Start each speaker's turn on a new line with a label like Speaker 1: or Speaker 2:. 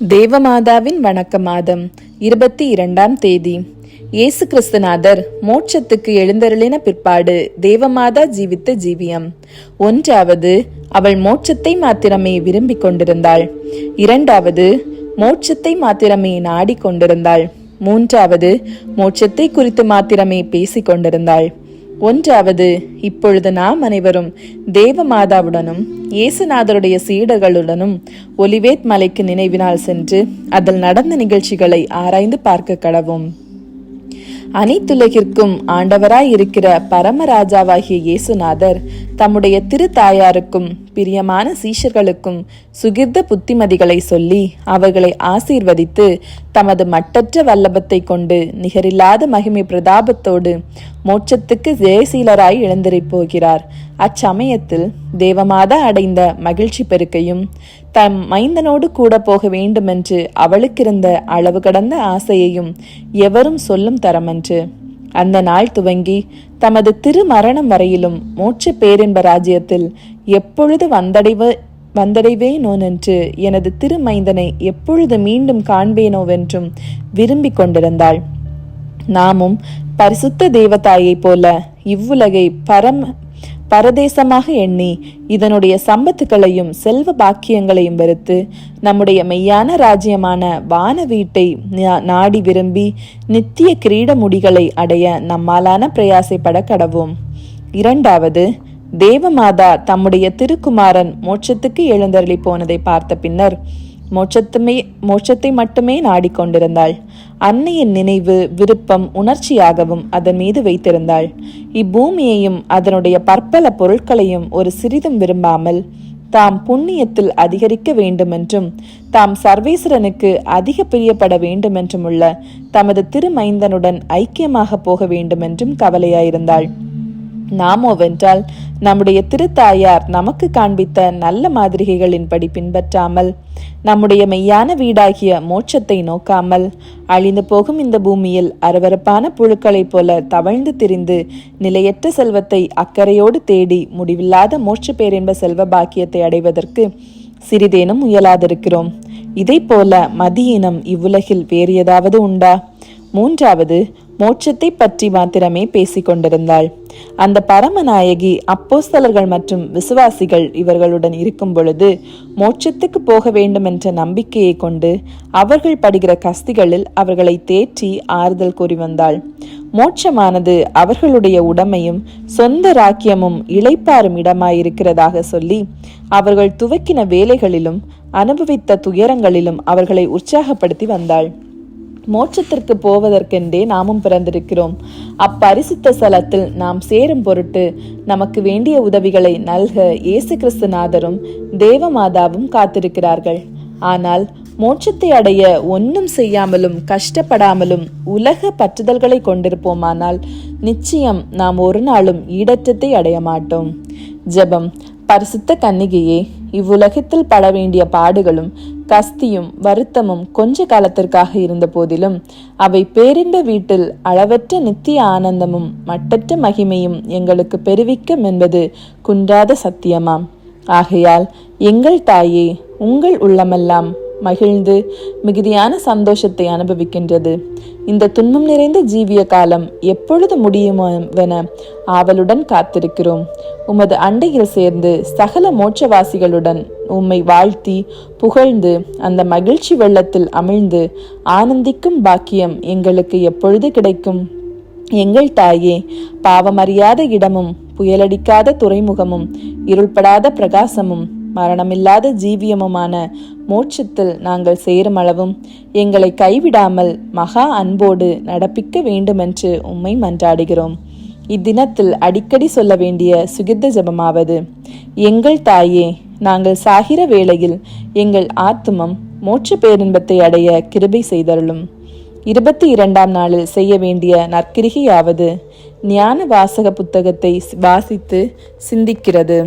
Speaker 1: தேவமாதாவின் வணக்க மாதம் இருபத்தி இரண்டாம் தேதி. இயேசு கிறிஸ்துநாதர் மோட்சத்துக்கு எழுந்தருளின பிற்பாடு தேவமாதா ஜீவித்த ஜீவியம். ஒன்றாவது அவள் மோட்சத்தை மாத்திரமே விரும்பிக் கொண்டிருந்தாள். இரண்டாவது மோட்சத்தை மாத்திரமே நாடிக் கொண்டிருந்தாள். மூன்றாவது மோட்சத்தை குறித்து மாத்திரமே பேசிக் கொண்டிருந்தாள். ஒன்றாவது இப்பொழுது நாம் அனைவரும் தேவமாதாவுடனும் இயேசுநாதருடைய சீடர்களுடனும் ஒலிவேத் மலைக்கு நினைவினால் சென்று அதில் நடந்த நிகழ்ச்சிகளை ஆராய்ந்து பார்க்க கடவும். அனைத்துலகிற்கும் ஆண்டவராய் இருக்கிற பரமராஜாவாகிய இயேசுநாதர் தம்முடைய திரு தாயாருக்கும் பிரியமான சீஷர்களுக்கும் சுகிர்த புத்திமதிகளை சொல்லி அவர்களை ஆசீர்வதித்து தமது மட்டற்ற வல்லபத்தை கொண்டு நிகரில்லாத மகிமை பிரதாபத்தோடு மோட்சத்துக்கு ஜெயசீலராய் எழுந்திரப் போகிறார் அச்சமயத்தில் தேவமாதா அடைந்த மகிழ்ச்சி பெருக்கையும் தம் மைந்தனோடு கூட போக வேண்டுமென்று அவளுக்கிருந்த அளவு கடந்த ஆசையையும் எவரும் சொல்லும் தரமன்று. அந்த நாள் துவங்கி தமது திருமரணம் வரையிலும் மோட்ச பேரின்ப ராஜ்யத்தில் எப்பொழுது வந்தடைவ வந்தடைவேனோனென்று எனது திருமைந்தனை எப்பொழுது மீண்டும் காண்பேனோவென்றும் விரும்பிக் கொண்டிருந்தாள். நாமும் பரிசுத்த தேவதாயைப் போல இவ்வுலகை பரம் பரதேசமாக எண்ணி இதனுடைய சம்பத்துக்களையும் செல்வ பாக்கியங்களையும் வெறுத்து நம்முடைய மெய்யான ராஜ்யமான வான வீட்டை நாடி விரும்பி நித்திய கிரீட முடிகளை அடைய நம்மாலான பிரயாசைப்பட கடவும். இரண்டாவது தேவமாதா தம்முடைய திருக்குமாரன் மோட்சத்துக்கு எழுந்தருளி போனதை பார்த்த பின்னர் மோட்சத்துமே மோட்சத்தை மட்டுமே நாடிக்கொண்டிருந்தாள். அன்னையின் நினைவு விருப்பம் உணர்ச்சியாகவும் அதன் மீது வைத்திருந்தாள். இப்பூமியையும் அதனுடைய பற்பல பொருட்களையும் ஒரு சிறிதும் விரும்பாமல் தாம் புண்ணியத்தில் அதிகரிக்க வேண்டுமென்றும் தாம் சர்வேஸ்வரனுக்கு அதிக பிரியப்பட வேண்டுமென்றும் உள்ள தமது திருமைந்தனுடன் ஐக்கியமாக போக வேண்டுமென்றும் கவலையாயிருந்தாள். நாமோவென்றால் நம்முடைய திருத்தாயார் நமக்கு காண்பித்த நல்ல மாதிரிகைகளின்படி பின்பற்றாமல் நம்முடைய மெய்யான வீடாகிய மோட்சத்தை நோக்காமல் அழிந்து போகும் இந்த பூமியில் அரவரப்பான புழுக்களைப் போல தவழ்ந்து திரிந்து நிலையற்ற செல்வத்தை அக்கறையோடு தேடி முடிவில்லாத மோட்ச பேரின்ப செல்வ பாக்கியத்தை அடைவதற்கு சிறிதேனும் முயலாதிருக்கிறோம். இதை போல மதியினம் இவ்வுலகில் வேறு ஏதாவது உண்டா? மூன்றாவது மோட்சத்தை பற்றி மாத்திரமே பேசிக் கொண்டிருந்தாள். அந்த பரமநாயகி அப்போஸ்தலர்கள் மற்றும் விசுவாசிகள் இவர்களுடன் இருக்கும் பொழுது மோட்சத்துக்கு போக வேண்டும் என்ற நம்பிக்கையை கொண்டு அவர்கள் படுகிற கஸ்திகளில் அவர்களை தேற்றி ஆறுதல் கூறி வந்தாள். மோட்சமானது அவர்களுடைய உடமையும் சொந்த ராக்கியமும் இளைப்பாறும் இடமாயிருக்கிறதாக சொல்லி அவர்கள் துவக்கின வேலைகளிலும் அனுபவித்த துயரங்களிலும் அவர்களை உற்சாகப்படுத்தி வந்தாள். மோட்சத்திற்கு போவதற்கென்றே நாமும் பிறந்திருக்கிறோம். அப்பரிசுத்த ஸ்தலத்தில் நாம் சேரும் பொருட்டு நமக்கு வேண்டிய உதவிகளை நல்க இயேசு கிறிஸ்துநாதரும் தேவமாதாவும் காத்திருக்கிறார்கள். ஆனால் மோட்சத்தை அடைய ஒன்றும் செய்யாமலும் கஷ்டப்படாமலும் உலக பற்றுதல்களை கொண்டிருப்போமானால் நிச்சயம் நாம் ஒரு நாளும் ஈடற்றத்தை அடைய மாட்டோம் ஜெபம். பரிசுத்த கன்னிகையே இவ்வுலகத்தில் பட வேண்டிய பாடுகளும் கஸ்தியும் வருத்தமும் கொஞ்ச காலத்திற்காக இருந்த போதிலும் அவை பேரின்ப வீட்டில் அளவற்ற நித்திய ஆனந்தமும் மட்டற்ற மகிமையும் எங்களுக்கு பெருவிக்கும் என்பது குன்றாத சத்தியமாம். ஆகையால் எங்கள் தாயே உங்கள் உள்ளமெல்லாம் மகிழ்ந்து மிகுதியான சந்தோஷத்தை அனுபவிக்கின்றது. இந்த துன்பம் நிறைந்த ஜீவிய காலம் எப்பொழுது முடியுமென ஆவலுடன் காத்திருக்கிறோம். உமது அண்டையில் சேர்ந்து சகல மோட்சவாசிகளுடன் உம்மை வாழ்த்தி புகழ்ந்து அந்த மகிழ்ச்சி வெள்ளத்தில் அமிழ்ந்து ஆனந்திக்கும் பாக்கியம் எங்களுக்கு எப்பொழுது கிடைக்கும்? எங்கள் தாயே பாவமறியாத இடமும் புயலடிக்காத துறைமுகமும் இருள்படாத பிரகாசமும் மரணமில்லாத ஜீவியமுமான மோட்சத்தில் நாங்கள் சேருமளவும் எங்களை கைவிடாமல் மகா அன்போடு நடப்பிக்க வேண்டுமென்று உம்மை மன்றாடுகிறோம். இத்தினத்தில் அடிக்கடி சொல்ல வேண்டிய சுகித்த ஜபமாவது எங்கள் தாயே நாங்கள் சாகிற வேளையில் எங்கள் ஆத்துமம் மோட்ச பேரின்பத்தை அடைய கிருபை செய்தருளும். இருபத்தி இரண்டாம் நாளில் செய்ய வேண்டிய நற்கிரிகையாவது ஞான வாசக புத்தகத்தை வாசித்து சிந்திக்கிறது.